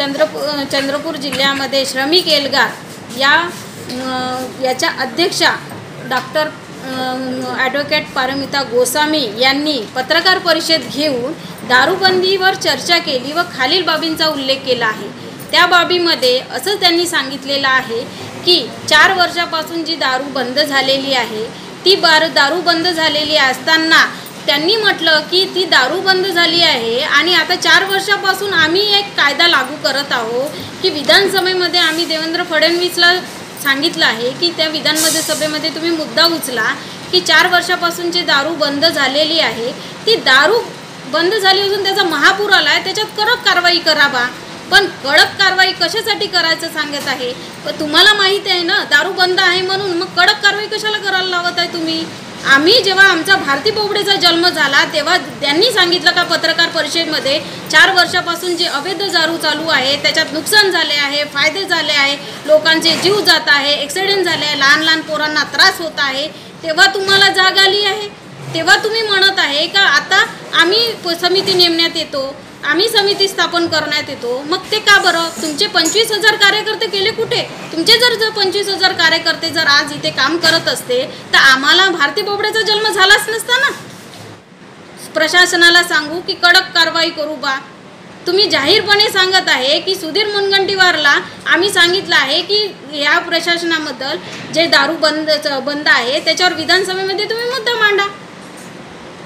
चंद्रपूर चंद्रपूर जिल्ह्यामध्ये श्रमिक एल्गार या याच्या अध्यक्षा डॉक्टर ॲडव्होकेट पारमिता गोसामी यांनी पत्रकार परिषद घेऊन दारूबंदीवर चर्चा केली व खालील बाबींचा उल्लेख केला आहे. त्या बाबीमध्ये असं त्यांनी सांगितलेलं आहे की चार वर्षापासून जी दारू बंद झालेली आहे ती बार दारू बंद झालेली असताना त्यांनी म्हटलं की ती दारू बंद झाली आहे आणि आता चार वर्षापासून आम्ही एक कायदा लागू करत आहोत की विधानसभेमध्ये आम्ही देवेंद्र फडणवीसला सांगितलं आहे की त्या विधानमध्ये सभेमध्ये तुम्ही मुद्दा उचला की चार वर्षापासून जी दारू बंद झालेली आहे ती दारू बंद झाली असून त्याचा महापूर आला आहे त्याच्यात कडक कारवाई करावा. पण कडक कारवाई कशासाठी करायचं सांगत आहे? पण तुम्हाला माहिती आहे ना दारू बंद आहे म्हणून मग कडक कारवाई कशाला करायला लावत आहे तुम्ही? आम्ही जेव्हा आमचा भारती बोबडेचा जन्म झाला तेव्हा त्यांनी सांगितलं का पत्रकार परिषदेमध्ये चार वर्षापासून जे अवैध दारू चालू आहे त्याच्यात नुकसान झाले आहे फायदे झाले आहे लोकांचे जीव जात आहे ॲक्सिडेंट झाले आहे लहान लहान पोरांना त्रास होत आहे तेव्हा तुम्हाला जाग आली आहे? तेव्हा तुम्ही म्हणत आहे का आता आम्ही प- समिती नेमण्यात येतो? आम्ही समिती स्थापन करण्यात येतो. मग ते का बरं? तुमचे पंचवीस हजार कार्यकर्ते गेले कुठे? तुमचे जर जर पंचवीस हजार कार्यकर्ते जर आज इथे काम करत असते तर आम्हाला भारती बोबड्याचा जन्म झालाच नसता ना? प्रशासनाला सांगू की कडक कारवाई करू बा. तुम्ही जाहीरपणे सांगत आहे की सुधीर मुनगंटीवारला आम्ही सांगितलं आहे की या प्रशासनाबद्दल जे दारू बंद बंद आहे त्याच्यावर विधानसभेमध्ये तुम्ही मुद्दा मांडा.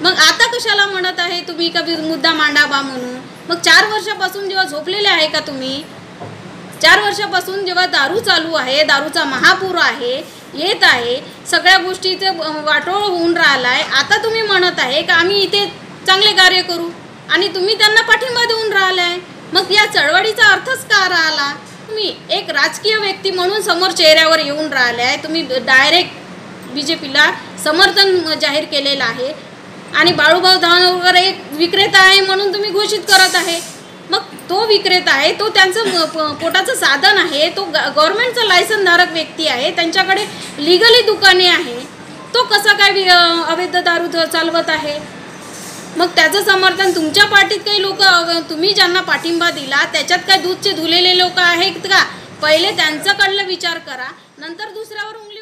मग आता कशाला म्हणत आहे तुम्ही का मुद्दा मांडावा म्हणून? मग चार वर्षापासून जेव्हा झोपलेले आहे का तुम्ही? चार वर्षापासून जेव्हा दारू चालू आहे दारूचा महापूर आहे येत आहे सगळ्या गोष्टीचे वाटोळ होऊन राहिला आहे आता तुम्ही म्हणत आहे का आम्ही इथे चांगले कार्य करू? आणि तुम्ही त्यांना पाठिंबा देऊन राहिला आहे मग या चळवळीचा अर्थच का राहिला? तुम्ही एक राजकीय व्यक्ती म्हणून समोर चेहऱ्यावर येऊन राहिले आहे तुम्ही डायरेक्ट बी जे पीला समर्थन जाहीर केलेलं आहे. आणि बाळूभाऊ धानोरकर एक विक्रेता आहे म्हणून तुम्ही घोषित करत आहे. मग तो विक्रेता आहे तो त्यांचं प- पोटाचं साधन आहे तो गव्हर्नमेंटचा लायसनधारक व्यक्ती आहे त्यांच्याकडे लिगली दुकाने आहे तो कसा काय वि- अवैध दारू चालवत आहे? मग त्याचं समर्थन तुमच्या पार्टीत काही लोक तुम्ही ज्यांना पाठिंबा दिला त्याच्यात काय दूधचे धुलेले लोक आहेत का? पहिले त्यांच्याकडलं विचार करा नंतर दुसऱ्यावर उंगली